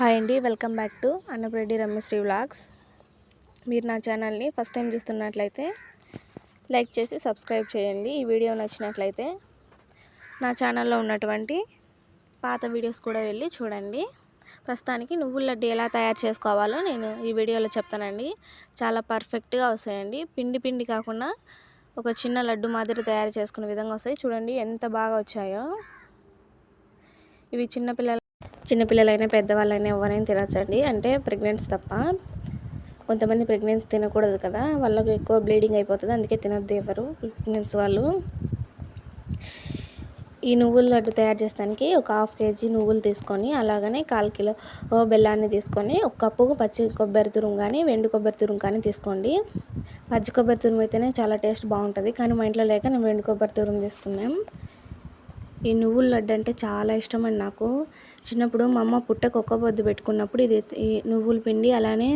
Hi అండి welcome back to Annapreddy Ramyasri vlogs. మీరు నా ఛానల్ని ఫస్ట్ టైం చూస్తున్నట్లయితే లైక్ చేసి సబ్స్క్రైబ్ చేయండి. ఈ వీడియో నచ్చినట్లయితే నా ఛానల్లో ఉన్నటువంటి పాత వీడియోస్ కూడా వెళ్ళి చూడండి. ప్రస్తుతానికి నువ్వుల లడ్డు ఎలా తయారు చేసుకోవాలో నేను ఈ వీడియోలో చెప్తానండి. చాలా పర్ఫెక్ట్గా వస్తాయండి. పిండి పిండి కాకుండా ఒక చిన్న లడ్డు మాదిరి తయారు చేసుకునే విధంగా వస్తాయి. చూడండి ఎంత బాగా వచ్చాయో. ఇవి చిన్నపిల్లల చిన్నపిల్లలైనా పెద్దవాళ్ళైనా ఎవరైనా తినచ్చండి. అంటే ప్రెగ్నెంట్స్ తప్ప. కొంతమంది ప్రెగ్నెన్సీ తినకూడదు కదా. వాళ్ళకి ఎక్కువ బ్లీడింగ్ అయిపోతుంది. అందుకే తినద్దు ఎవరు. ప్రెగ్నెన్సీ వాళ్ళు. ఈ నువ్వుల లడ్డు తయారు చేసడానికి ఒక హాఫ్ కేజీ నువ్వులు తీసుకొని అలాగనే కాల్ కిలో బెల్లాన్ని తీసుకొని ఒక కప్పు పచ్చి కొబ్బరి తురుము కానీ వెండి కొబ్బరి తురుము కానీ తీసుకోండి. పచ్చి కొబ్బరి తురుము అయితేనే చాలా టేస్ట్ బాగుంటుంది. కానీ మా ఇంట్లో లేక నేను వెండి కొబ్బరి తురుము తీసుకున్నాం ఈ నువ్వుల లడ్డు అంటే చాలా ఇష్టం అండి నాకు. చిన్నప్పుడు మా అమ్మ పుట్టకు ఒక్క పొద్దు పెట్టుకున్నప్పుడు ఇది ఈ నువ్వుల పిండి అలానే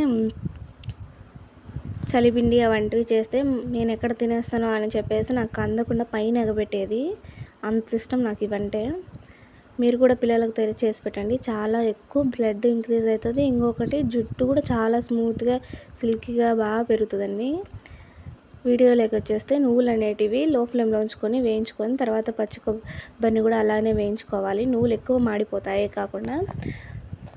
చలిపిండి అవంటివి చేస్తే నేను ఎక్కడ తినేస్తానో అని చెప్పేసి నాకు అందకుండా పైన ఎగబెట్టేది. అంత ఇష్టం నాకు ఇవంటే. మీరు కూడా పిల్లలకు చేసి పెట్టండి. చాలా ఎక్కువ బ్లడ్ ఇంక్రీజ్ అవుతుంది. ఇంకొకటి జుట్టు కూడా చాలా స్మూత్గా సిల్కీగా బాగా పెరుగుతుందండి. వీడియోలోకి వచ్చేస్తే నువ్వులు అనేటివి లో ఫ్లేమ్లో ఉంచుకొని వేయించుకొని తర్వాత పచ్చి కొబ్బరిని కూడా అలానే వేయించుకోవాలి. నువ్వులు ఎక్కువ మాడిపోతాయి కాకుండా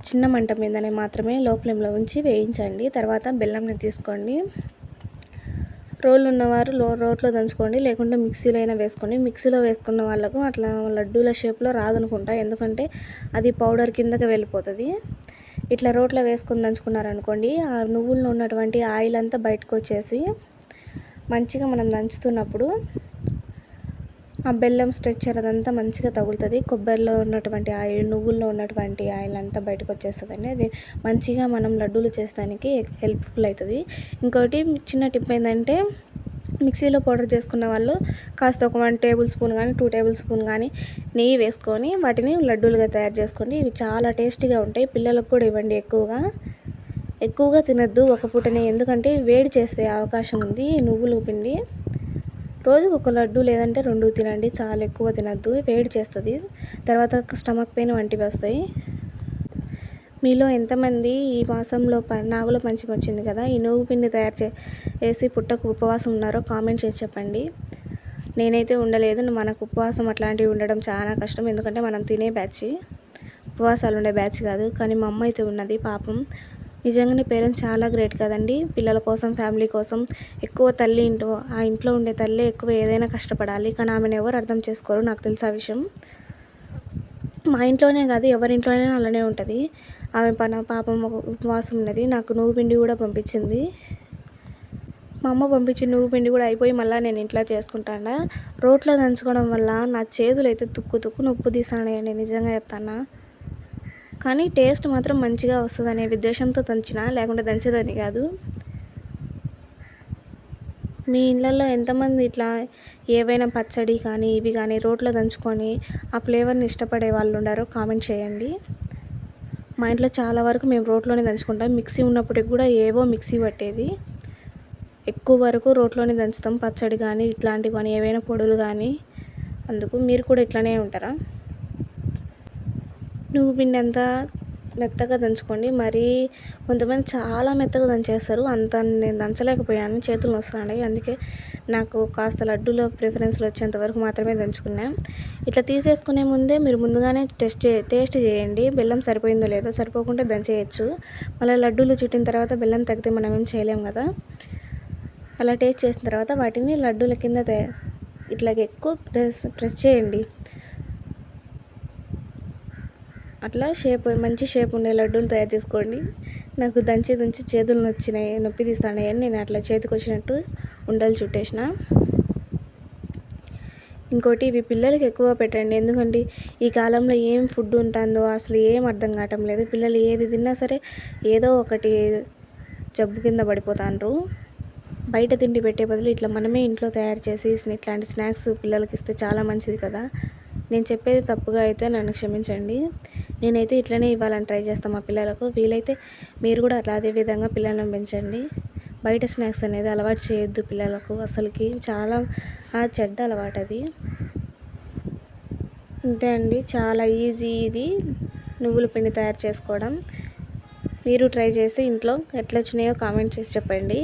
చిన్న మంట మీదనే మాత్రమే లో ఫ్లేమ్లో ఉంచి వేయించండి. తర్వాత బెల్లంని తీసుకోండి. రోళ్ళు ఉన్నవారు లో రోట్లో దంచుకోండి. లేకుంటే మిక్సీలో అయినా వేసుకోండి. మిక్సీలో వేసుకున్న వాళ్ళకు అట్లా లడ్డూల షేప్లో రాదనుకుంటా. ఎందుకంటే అది పౌడర్ కిందకి వెళ్ళిపోతుంది. ఇట్లా రోట్లో వేసుకొని దంచుకున్నారనుకోండి ఆ నువ్వుల్లో ఉన్నటువంటి ఆయిల్ అంతా బయటకు వచ్చేసి మంచిగా మనం దంచుతున్నప్పుడు ఆ బెల్లం స్ట్రెచ్చర్ అదంతా మంచిగా తగులుతుంది. కొబ్బరిలో ఉన్నటువంటి ఆయిల్ నువ్వుల్లో ఉన్నటువంటి ఆయిల్ అంతా బయటకు వచ్చేస్తుందండి. అది మంచిగా మనం లడ్డూలు చేసేదానికి హెల్ప్ఫుల్ అవుతుంది ఇంకోటి చిన్న టిప్ ఏంటంటే మిక్సీలో పౌడర్ చేసుకున్న వాళ్ళు కాస్త ఒక వన్ టేబుల్ స్పూన్ కానీ టూ టేబుల్ స్పూన్ కానీ నెయ్యి వేసుకొని వాటిని లడ్డూలుగా తయారు చేసుకోండి ఇవి చాలా టేస్టీగా ఉంటాయి. పిల్లలకు కూడా ఇవ్వండి ఎక్కువగా. ఎక్కువగా తినద్దు ఒక పూటనే ఎందుకంటే వేడి చేసే అవకాశం ఉంది నువ్వులు పిండి. రోజుకు ఒక లడ్డు లేదంటే రెండు తినండి చాలా ఎక్కువ తినద్దు వేడి చేస్తుంది. తర్వాత స్టమక్ పెయిన్ వంటివి వస్తాయి. మీలో ఎంతమంది ఈ మాసంలో ప నాగుల పంచం వచ్చింది కదా ఈ నువ్వు పిండి తయారు చేసి పుట్టకు ఉపవాసం ఉన్నారో కామెంట్ చేసి చెప్పండి. నేనైతే ఉండలేదు మనకు ఉపవాసం అట్లాంటివి ఉండడం చాలా కష్టం ఎందుకంటే మనం తినే బ్యాచ్. ఉపవాసాలు ఉండే బ్యాచ్ కాదు కానీ మా అమ్మ అయితే ఉన్నది పాపం. నిజంగానే పేరెంట్స్ చాలా గ్రేట్ కదండి. పిల్లల కోసం ఫ్యామిలీ కోసం. ఎక్కువ తల్లి ఇంట్లో ఆ ఇంట్లో ఉండే తల్లి ఎక్కువ ఏదైనా కష్టపడాలి. కానీ ఆమెను ఎవరు అర్థం చేసుకోరు? నాకు తెలుసు ఆ విషయం. మా ఇంట్లోనే కాదు ఎవరింట్లోనే అలానే ఉంటుంది. ఆమె పన పాపం ఒక ఉపవాసం ఉన్నది. నాకు నువ్వు పిండి కూడా పంపించింది. మా అమ్మ పంపించిన నువ్వు పిండి కూడా అయిపోయి మళ్ళీ నేను ఇంట్లో చేసుకుంటాను రోట్లో దంచుకోవడం వల్ల నా చేతులు అయితే తుక్కు తుక్కు నొప్పు తీసానండి నిజంగా చెప్తాను కానీ టేస్ట్ మాత్రం మంచిగా వస్తుంది అనే ఉద్దేశంతో దంచిన లేకుంటే దంచేదని కాదు. మీ ఇళ్ళల్లో ఎంతమంది ఇట్లా ఏవైనా పచ్చడి కానీ ఇవి కానీ రోట్లో దంచుకొని ఆ ఫ్లేవర్ని ఇష్టపడే వాళ్ళు ఉండారో కామెంట్ చేయండి. మా ఇంట్లో చాలా వరకు మేము రోట్లోనే దంచుకుంటాం. మిక్సీ ఉన్నప్పటికి కూడా ఏవో మిక్సీ పట్టేది. ఎక్కువ వరకు రోట్లోనే దంచుతాం. పచ్చడి కానీ ఇట్లాంటివి కానీ ఏవైనా పొడులు కానీ అందుకు మీరు కూడా ఇట్లానే ఉంటారా? నువ్వు పిండి అంతా మెత్తగా దంచుకోండి. మరీ కొంతమంది చాలా మెత్తగా దంచేస్తారు. అంత నేను దంచలేకపోయాను. చేతులు వస్తున్నాయి అందుకే నాకు కాస్త లడ్డూలో ప్రిఫరెన్స్లు వచ్చేంత వరకు మాత్రమే దంచుకున్నాను ఇట్లా తీసేసుకునే ముందే మీరు ముందుగానే టెస్ట్ టేస్ట్ చేయండి. బెల్లం సరిపోయిందో లేదో సరిపోకుంటే దంచేయచ్చు. మళ్ళీ లడ్డూలు చుట్టిన తర్వాత బెల్లం తగ్గితే మనం ఏం చేయలేం కదా. అలా టేస్ట్ చేసిన తర్వాత వాటిని లడ్డూల కింద ఇట్లాగ ఎక్కువ ప్రెస్ ప్రెస్ చేయండి. అట్లా షేప్ మంచి షేప్ ఉండే లడ్డూలు తయారు చేసుకోండి. నాకు దంచి దంచి చేతులు నచ్చినాయి నొప్పి తీస్తాయి అని నేను అట్లా చేతికి వచ్చినట్టు ఉండలు చుట్టేసిన. ఇంకోటి ఇవి పిల్లలకి ఎక్కువ పెట్టండి. ఎందుకంటే ఈ కాలంలో ఏం ఫుడ్ ఉంటుందో అసలు ఏం అర్థం కావటం లేదు. పిల్లలు ఏది తిన్నా సరే ఏదో ఒకటి జబ్బు కింద పడిపోతాండ్రు. బయట తిండి పెట్టే బదులు ఇట్లా మనమే ఇంట్లో తయారు చేసి ఇట్లాంటి స్నాక్స్ పిల్లలకి ఇస్తే చాలా మంచిది కదా. నేను చెప్పేది తప్పుగా అయితే నన్ను క్షమించండి. నేనైతే ఇట్లనే ఇవ్వాలని ట్రై చేస్తాను మా పిల్లలకు. వీలైతే మీరు కూడా అట్లా అదే విధంగా పిల్లలను పెంచండి. బయట స్నాక్స్ అనేది అలవాటు చేయొద్దు పిల్లలకు. అసలుకి చాలా చెడ్డ అలవాటు అది. అంతే అండి. చాలా ఈజీ ఇది. నువ్వుల పిండి తయారు చేసుకోవడం. మీరు ట్రై చేసి ఇంట్లో ఎట్లా వచ్చినాయో కామెంట్ చేసి చెప్పండి.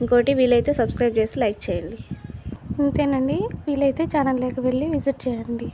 ఇంకోటి వీలైతే సబ్స్క్రైబ్ చేసి లైక్ చేయండి. ఇంతేనండి వీలైతే ఛానల్లోకి వెళ్ళి విజిట్ చేయండి.